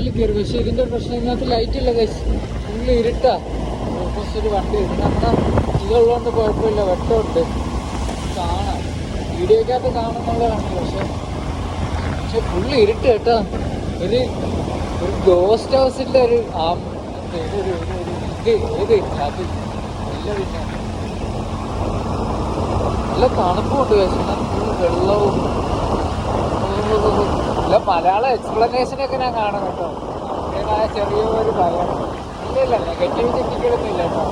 ടണലിൽ കയറി. പക്ഷെ ഇതിന്റെ ഒരു പ്രശ്നം ഇതിനകത്ത് ലൈറ്റ് ഇല്ല കൈസ് ഫുള്ള് ഇരുട്ടാ. ഓപ്പോസിറ്റ് ഒരു വണ്ടി ഇത് നമ്മുടെ ഇതുള്ളതുകൊണ്ട് കുഴപ്പമില്ല. വെട്ടമുണ്ട്. കാണാം. വീഡിയോക്കകത്ത് കാണുന്നുള്ളതാണ് പക്ഷെ പക്ഷെ ഫുള്ള് ഇരുട്ട് കേട്ടോ. ഒരു ഒരു ഗോസ്റ്റ് ഹൗസിന്റെ ഒരു ആ ഒരു ഇത് ഏത് അത്? നല്ല പിന്നെ. നല്ല തണുപ്പുണ്ട് പക്ഷെ വെള്ളവും. മലയാളം എക്സ്പ്ലനേഷൻ ഒക്കെ ഞാൻ കാണും കേട്ടോ. അതിന്റെതായ ചെറിയൊരു ഭയം. ഇല്ല ഇല്ല നെഗറ്റീവ് ചിന്തിക്കലൊന്നും ഇല്ല കേട്ടോ.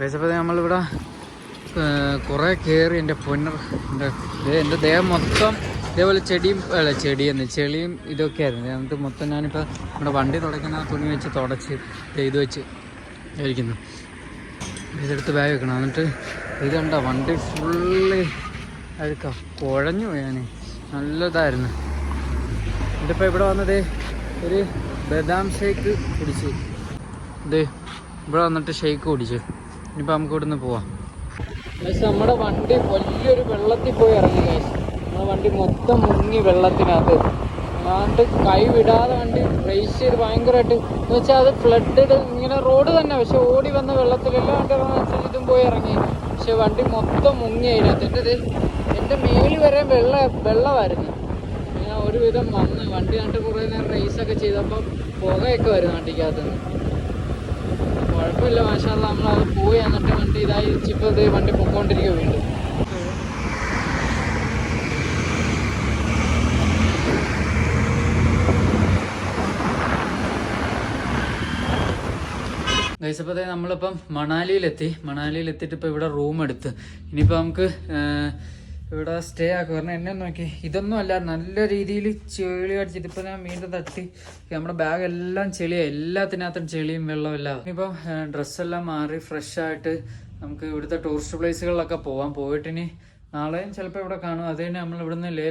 വേസപ്പതി നമ്മളിവിടെ കുറേ കയറി എന്റെ പൊന്നർ എന്റെ എന്റെ ദേഹം മൊത്തം ഇതേപോലെ ചെടിയും അല്ല ചെടിയെന്ന് ചെളിയും ഇതൊക്കെ ആയിരുന്നു. എന്നിട്ട് മൊത്തം ഞാനിപ്പോൾ നമ്മുടെ വണ്ടി തുടയ്ക്കുന്ന തുണി വെച്ച് തുടച്ച് ചെയ്ത് വെച്ച് ഇരിക്കുന്നു. ഇതെടുത്ത് ബാഗ് വെക്കണം. എന്നിട്ട് ഇത് കണ്ട വണ്ടി ഫുള്ള് അഴുക്ക. കുഴഞ്ഞു ഞാൻ നല്ലതായിരുന്നു. എന്നിട്ടിപ്പോൾ ഇവിടെ വന്നത് ഒരു ബദാം ഷേക്ക് കുടിച്ച്. ഇത് ഇവിടെ വന്നിട്ട് ഷേക്ക് കുടിച്ച്. ഇനിയിപ്പോൾ നമുക്ക് ഇവിടുന്ന് പോവാം. നമ്മുടെ വണ്ടി വലിയൊരു വെള്ളത്തിൽ പോയി ഇറങ്ങി guys. നമ്മുടെ വണ്ടി മൊത്തം മുങ്ങി വെള്ളത്തിനകത്ത്. അതുകൊണ്ട് കൈ വിടാതെ വണ്ടി റേസ് ചെയ്ത് ഭയങ്കരമായിട്ട്. എന്ന് വെച്ചാൽ അത് ഫ്ലഡ് ഇങ്ങനെ റോഡ് തന്നെ. പക്ഷെ ഓടി വന്ന വെള്ളത്തിലെല്ലാം വെച്ചാൽ ഇതും പോയി ഇറങ്ങി. പക്ഷെ വണ്ടി മൊത്തം മുങ്ങി അതിനകത്ത്. എന്റെ എന്റെ മേലിൽ വരെ വെള്ള വെള്ളമായിരുന്നു. ഞാൻ ഒരുവിധം വന്ന് വണ്ടി കണ്ടിട്ട് കുറേ നേരം റേസൊക്കെ ചെയ്തപ്പം പുകയൊക്കെ വരും വണ്ടിക്കകത്ത് നിന്ന് കുഴപ്പമില്ല മാഷാല്ല. അത് പോയി എന്നിട്ട് വണ്ടി ഇതായി ഇപ്പോൾ ഇത് വണ്ടി പൊക്കോണ്ടിരിക്കുക വീണ്ടും. ഗൈസപ്പോൾ നമ്മളിപ്പം മണാലിയിലെത്തി. മണാലിയിലെത്തിയിട്ട് ഇപ്പോൾ ഇവിടെ റൂം എടുത്ത്. ഇനിയിപ്പോൾ നമുക്ക് ഇവിടെ സ്റ്റേ ആക്കുക? കാരണം എന്നെ നോക്കി. ഇതൊന്നും അല്ല നല്ല രീതിയിൽ ചെളി അടിച്ചിട്ട് ഇപ്പം ഞാൻ വീണ്ടും തട്ടി. നമ്മുടെ ബാഗ് എല്ലാം ചെളിയാണ് എല്ലാത്തിനകത്തും ചെളിയും വെള്ളവും എല്ലാം. ഇപ്പം ഡ്രസ്സെല്ലാം മാറി ഫ്രഷ് ആയിട്ട് നമുക്ക് ഇവിടുത്തെ ടൂറിസ്റ്റ് പ്ലേസുകളിലൊക്കെ പോവാം. പോയിട്ടിനി നാളെയും ചിലപ്പോൾ ഇവിടെ കാണും. അത് കഴിഞ്ഞ് നമ്മൾ ഇവിടുന്ന് ലേ